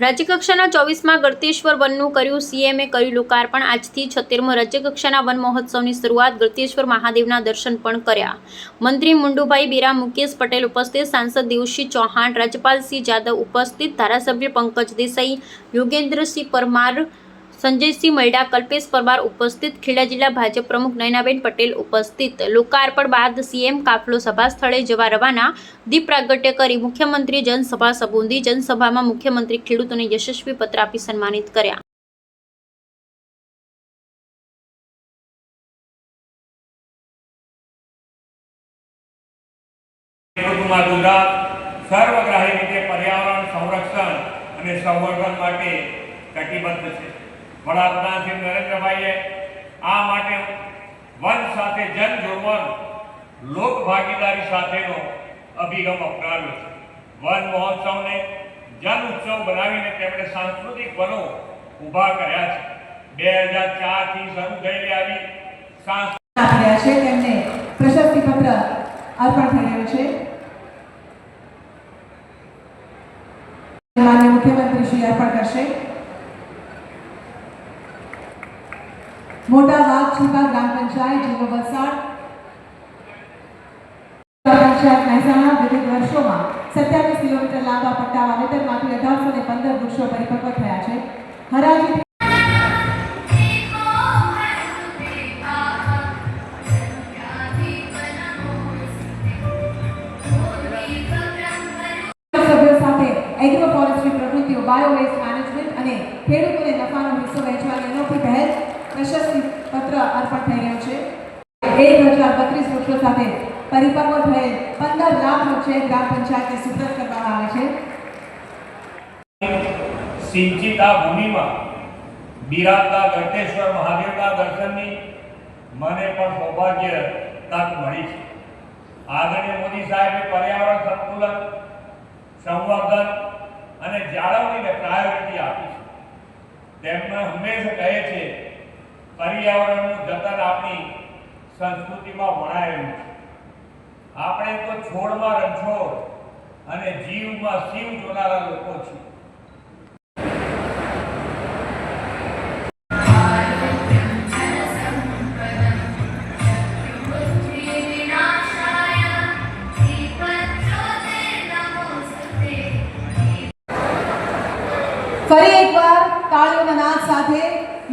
રાજ્યકક્ષાના ચોવીસમાં ગળતેશ્વર વનનું કર્યું, સીએમએ કર્યું લોકાર્પણ. આજથી છોતેરમો રાજ્યકક્ષાના વન મહોત્સવની શરૂઆત ગળતેશ્વર મહાદેવના દર્શન પણ કર્યા. મંત્રી મુંડુભાઈ બેરા, મુકેશ પટેલ ઉપસ્થિત, સાંસદ દેવસિંહ ચૌહાણ રાજ્યપાલસિંહ જાદવ ઉપસ્થિત, ધારાસભ્ય પંકજ દેસાઈ, યોગેન્દ્રસિંહ પરમાર સંજયસિંહ મલડા કલ્પેશ પરમાર ઉપસ્થિત, ખેડા જિલ્લા ભાજપ પ્રમુખ નયનાબેન પટેલ ઉપસ્થિત. લોકાર્પણ બાદ સીએમ કાફલો સભા સ્થળે જવા રવાના. દીપ પ્રાગટ્ય કરી મુખ્યમંત્રી જનસભા સંબોધી. જનસભામાં મુખ્યમંત્રી ખેડૂતોને યશસ્વી પત્ર આપી સન્માનિત કર્યા. ગુજરાત સર્વગ્રાહી રીતે પર્યાવરણ, સંરક્ષણ અને સંવર્ધન માટે કટિબદ્ધ છે. વડાપ્રધાન શ્રી નરેન્દ્રભાઈએ આ માટે વન સાથે જન લોક ભાગીદારી સાથેનો અભિગમ અપનાવ્યો છે. વન મહોત્સવને જન ઉત્સવ બનાવીને તેમણે સાંસ્કૃતિક વનો ઊભા કર્યા છે. બે હજાર ચારથી શરૂ થયેલી આવી સાંસ્કૃતિક આપી છે. તેમને પ્રશસ્તિ અર્પણ રહ્યું છે. માન્ય મુખ્યમંત્રી શ્રી અર્પણ કરશે. મોટા વાઘ ગ્રામ પંચાયત, જિલ્લો વલસાડ. પંચાયત મહેસાણા, વિવિધ વર્ષોમાં સત્યાવીસ કિલોમીટર લાંબા પટ્ટા વાવેતરમાંથી અઢારસો ને પંદર વૃક્ષો પરિપક્વ થયા છે. હરાજી પ્રવૃત્તિઓ, બાયોવેસ્ટ મેનેજમેન્ટ અને ખેડૂતોને નફાનો હિસ્સો વહેંચવાની થઈ રહ્યો છે. એક હજાર બત્રીસ વૃક્ષો સાથે પરિપક્વ થયેલ પંદર લાખ વૃક્ષે ગ્રામ પંચાયતને સુપ્રત કરવામાં આવે છે. સિંચિત આ ભૂમિમાં બિરાજતા ગળતેશ્વર મહાદેવના દર્શનની મને પણ સૌભાગ્ય તક મળી છે. આદરણીય મોદી સાહેબે પર્યાવરણ સંતુલન, સંવર્ધન અને જાળવણીને પ્રાયોરિટી આપી છે. તેમણે હંમેશા કહે છે પર્યાવરણનું જતન આપણી સંસ્કૃતિમાં વણાયેલું છે. આપણે તો છોડમાં રણછોડ અને જીવમાં શિવ જોનારા લોકો છીએ. ફરી એકવાર તાળીઓના નાદ સાથે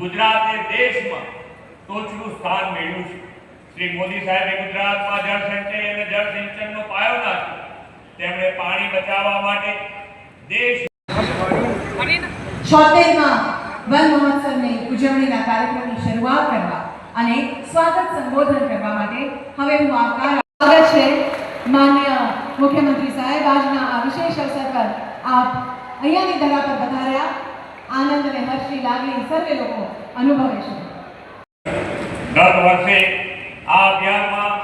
ગુજરાતે દેશમાં ટોચનું સ્થાન મેળવ્યું છે. શ્રી મોદી સાહેબે ગુજરાતમાં જળ સંચય અને જળ સિંચનનો પાયો નાખ્યો. તેમણે પાણી બચાવવા માટે દેશ ઉજવણીના કાર્યક્રમની શરૂઆત કરવા અને સ્વાગત સંબોધન કરવા માટે હવે હું આવકાર સ્વાગત મુખ્યમંત્રી સાહેબ, આજના આ વિશેષ અવસર પર અહીંયાની ધરા વધાર્યા. આનંદ અને હર્ષની લાગણી સર્વે લોકો અનુભવે છે. ગત વર્ષે આ અભિયાનમાં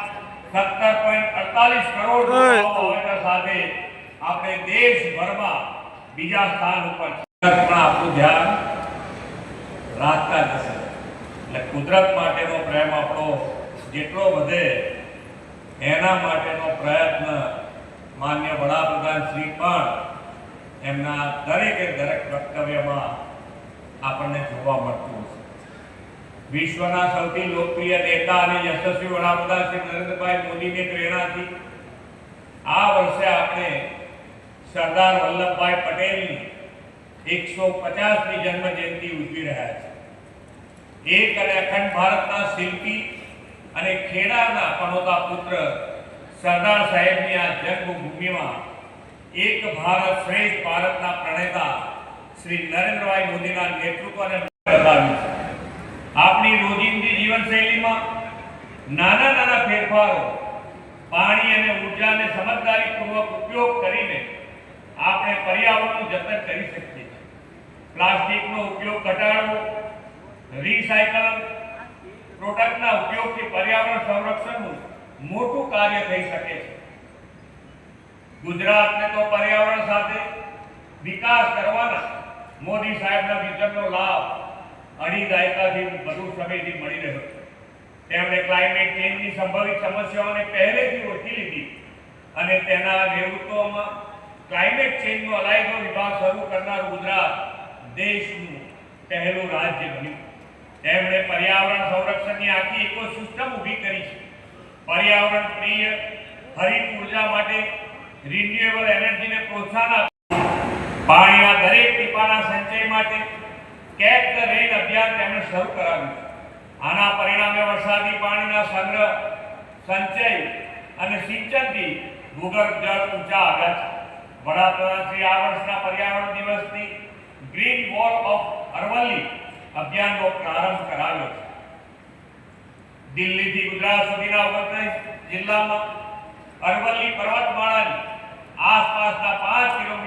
સત્તર પોઈન્ટ અડતાલીસ કરોડ વાવેતર સાથે આપણે દેશભરમાં બીજા સ્થાન ઉપર પણ આપણું ધ્યાન રાખતા જશે એટલે કુદરત માટેનો પ્રેમ આપણો જેટલો વધે એના માટેનો પ્રયત્ન માન્ય વડાપ્રધાન શ્રી પણ એમના દરેકે દરેક વક્તવ્યમાં આપણને જોવા મળતું હશે. વિશ્વના સૌથી લોકપ્રિય નેતા અને યશસ્વી વડાપ્રધાન શ્રી નરેન્દ્રભાઈ મોદીની પ્રેરણાથી આ વર્ષે આપણે સરદાર વલ્લભભાઈ પટેલની એકસો પચાસમી જન્મ જયંતિ ઉજવી રહ્યા છે એક અને અખંડ ભારતના શિલ્પી અને ખેડાના પનોતા પુત્ર સરદાર સાહેબની આ જન્મભૂમિમાં એક ભારત શ્રેષ્ઠ ભારતના પ્રણેતા શ્રી નરેન્દ્રભાઈ મોદીના નેતૃત્વને બતાવ્યું છે. આપણી રોજિંદી જીવનશૈલીમાં નાના નાના ફેરફારો, પાણી અને ઉર્જાને સમજદારીપૂર્વક ઉપયોગ કરીને આપણે પર્યાવરણનું જતન કરી શકીએ છીએ. પ્લાસ્ટિકનો ઉપયોગ ઘટાડવો, રિસાયકલ પ્રોડક્ટના ઉપયોગથી પર્યાવરણ સંરક્ષણનું મોટું કાર્ય થઈ શકે છે. ગુજરાતને તો પર્યાવરણ સાથે વિકાસ કરવાના મોદી સાહેબના વિઝનનો લાભ અઢી દાયકાથી વધુ સમયથી મળી રહ્યો છે. તેમણે ક્લાઇમેટ ચેન્જની સંભવિત સમસ્યાઓને પહેલેથી ઓળખી લીધી અને તેના નેતૃત્વમાં ક્લાઇમેટ ચેન્જનો અલાયદો વિભાગ શરૂ કરનાર ગુજરાત દેશનું પહેલું રાજ્ય બન્યું. તેમણે પર્યાવરણ સંરક્ષણની આખી ઇકોસિસ્ટમ ઊભી કરી છે. પર્યાવરણ પ્રિય, હરિત ઊર્જા માટે રિન્યુએબલ એનર્જીને પ્રોત્સાહન પાણીના દરેક ટીપાના સંચય માટે કેચ ધ રેન અભિયાન તેમણે શરૂ કરાવ્યું. આના પરિણામે વરસાદી પાણીના સંગ્રહ, સંચય અને સિંચનથી ભૂગર્ભ જળ ઊંચા આવ્યા છે. વડાપ્રધાન શ્રી આ વર્ષના પર્યાવરણ દિવસની ગ્રીન વોલ ઓફ અરવલ્લી અભિયાનનો પ્રારંભ કરાવ્યો છે. દિલ્હીથી ગુજરાત સુધીના ઓગણત્રીસ જિલ્લામાં અરવલ્લી પર્વતમાળાની આસપાસના પાંચ કિલોમીટર